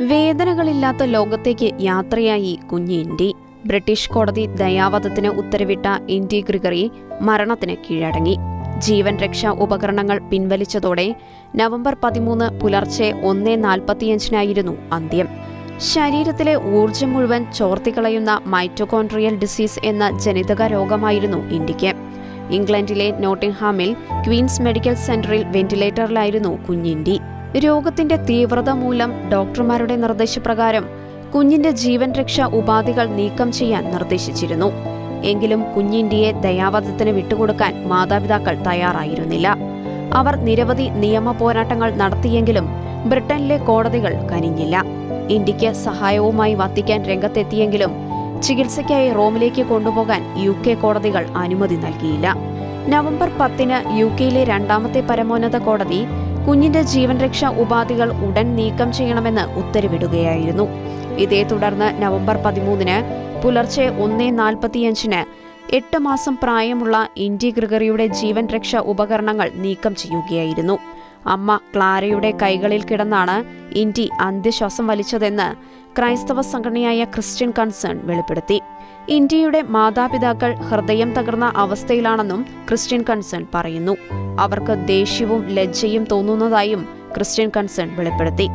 വേദനകളില്ലാത്ത ലോകത്തേക്ക് യാത്രയായി കുഞ്ഞ് ഇൻഡി ബ്രിട്ടീഷ് കോടതി ദയാവധത്തിന് ഉത്തരവിട്ട ഇൻഡി ഗ്രിഗറി മരണത്തിന് കീഴടങ്ങി. ജീവൻ രക്ഷാ ഉപകരണങ്ങൾ പിൻവലിച്ചതോടെ നവംബർ പതിമൂന്ന് പുലർച്ചെ ഒന്നേ നാൽപ്പത്തിയഞ്ചിനായിരുന്നു അന്ത്യം. ശരീരത്തിലെ ഊർജം മുഴുവൻ ചോർത്തിക്കളയുന്ന മൈറ്റോകോൺട്രിയൽ ഡിസീസ് എന്ന ജനിതക രോഗമായിരുന്നു ഇന്ത്യയ്ക്ക്. ഇംഗ്ലണ്ടിലെ നോട്ടിംഗ്ഹാമിൽ ക്വീൻസ് മെഡിക്കൽ സെന്ററിൽ വെന്റിലേറ്ററിലായിരുന്നു കുഞ്ഞിൻഡി രോഗത്തിന്റെ തീവ്രത മൂലം ഡോക്ടർമാരുടെ നിർദ്ദേശപ്രകാരം കുഞ്ഞിന്റെ ജീവൻ രക്ഷാ ഉപാധികൾ നീക്കം ചെയ്യാൻ നിർദ്ദേശിച്ചിരുന്നു. എങ്കിലും കുഞ്ഞിന്റെയെ ദയാവധത്തിന് വിട്ടുകൊടുക്കാൻ മാതാപിതാക്കൾ തയ്യാറായിരുന്നില്ല. അവർ നിരവധി നിയമ പോരാട്ടങ്ങൾ നടത്തിയെങ്കിലും ബ്രിട്ടനിലെ കോടതികൾ കനിഞ്ഞില്ല. ഇന്ത്യയ്ക്ക് സഹായവുമായി വത്തിക്കാൻ രംഗത്തെത്തിയെങ്കിലും ചികിത്സയ്ക്കായി റോമിലേക്ക് കൊണ്ടുപോകാൻ യു കെ കോടതികൾ അനുമതി നൽകിയില്ല. നവംബർ പത്തിന് യു കെയിലെ രണ്ടാമത്തെ പരമോന്നത കോടതി കുഞ്ഞിന്റെ ജീവൻ രക്ഷാ ഉപാധികൾ ഉടൻ നീക്കം ചെയ്യണമെന്ന് ഉത്തരവിടുകയായിരുന്നു. ഇതേ തുടർന്ന് നവംബർ പതിമൂന്നിന് പുലർച്ചെ ഒന്നേ നാൽപ്പത്തിയഞ്ചിന് എട്ട് മാസം പ്രായമുള്ള ഇൻഡി ഗ്രിഗറിയുടെ ജീവൻ രക്ഷാ ഉപകരണങ്ങൾ നീക്കം ചെയ്യുകയായിരുന്നു. അമ്മ ക്ലാരയുടെ കൈകളിൽ കിടന്നാണ് ഇൻഡി അന്ത്യശ്വാസം വലിച്ചതെന്ന് ക്രൈസ്തവ സംഘടനയായ ക്രിസ്ത്യൻ കൺസേൺ വെളിപ്പെടുത്തി. ഇന്ത്യയുടെ മാതാപിതാക്കൾ ഹൃദയം തകർന്ന അവസ്ഥയിലാണെന്നും ക്രിസ്ത്യൻ കൺസേൺ പറയുന്നു. അവർക്ക് ദേഷ്യവും ലജ്ജയും തോന്നുന്നതായും ക്രിസ്ത്യൻ കൺസേൺ വെളിപ്പെടുത്തി.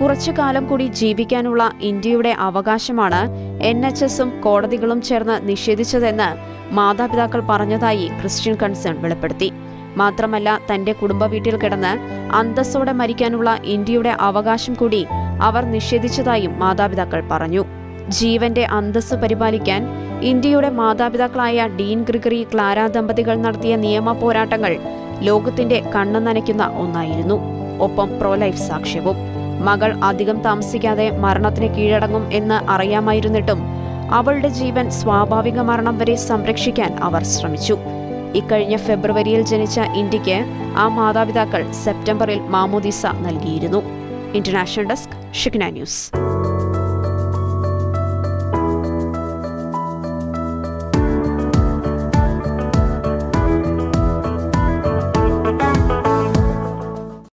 കുറച്ചു കാലം കൂടി ജീവിക്കാനുള്ള ഇന്ത്യയുടെ അവകാശമാണ് എൻ എച്ച് എസും കോടതികളും ചേർന്ന് നിഷേധിച്ചതെന്ന് മാതാപിതാക്കൾ പറഞ്ഞതായി ക്രിസ്ത്യൻ കൺസേൺ വെളിപ്പെടുത്തി. മാത്രമല്ല തന്റെ കുടുംബ വീട്ടിൽ കിടന്ന് അന്തസ്സോടെ മരിക്കാനുള്ള ഇന്ത്യയുടെ അവകാശം കൂടി അവർ നിഷേധിച്ചതായും മാതാപിതാക്കൾ പറഞ്ഞു. ജീവന്റെ അന്തസ്സ് പരിപാലിക്കാൻ ഇന്ത്യയുടെ മാതാപിതാക്കളായ ഡീൻ ഗ്രിഗറി ക്ലാര ദമ്പതികൾ നടത്തിയ നിയമ പോരാട്ടങ്ങൾ ലോകത്തിന്റെ കണ്ണു നനയ്ക്കുന്ന ഒന്നായിരുന്നു. ഒപ്പം പ്രോലൈഫ് സാക്ഷ്യവും. മകൾ അധികം താമസിക്കാതെ മരണത്തിന് കീഴടങ്ങും എന്ന് അറിയാമായിരുന്നിട്ടും അവളുടെ ജീവൻ സ്വാഭാവിക മരണം വരെ സംരക്ഷിക്കാൻ അവർ ശ്രമിച്ചു. ഇക്കഴിഞ്ഞ ഫെബ്രുവരിയിൽ ജനിച്ച ഇന്ത്യയ്ക്ക് ആ മാതാപിതാക്കൾ സെപ്റ്റംബറിൽ മാമോദിസ നൽകിയിരുന്നു. International desk Shigna news.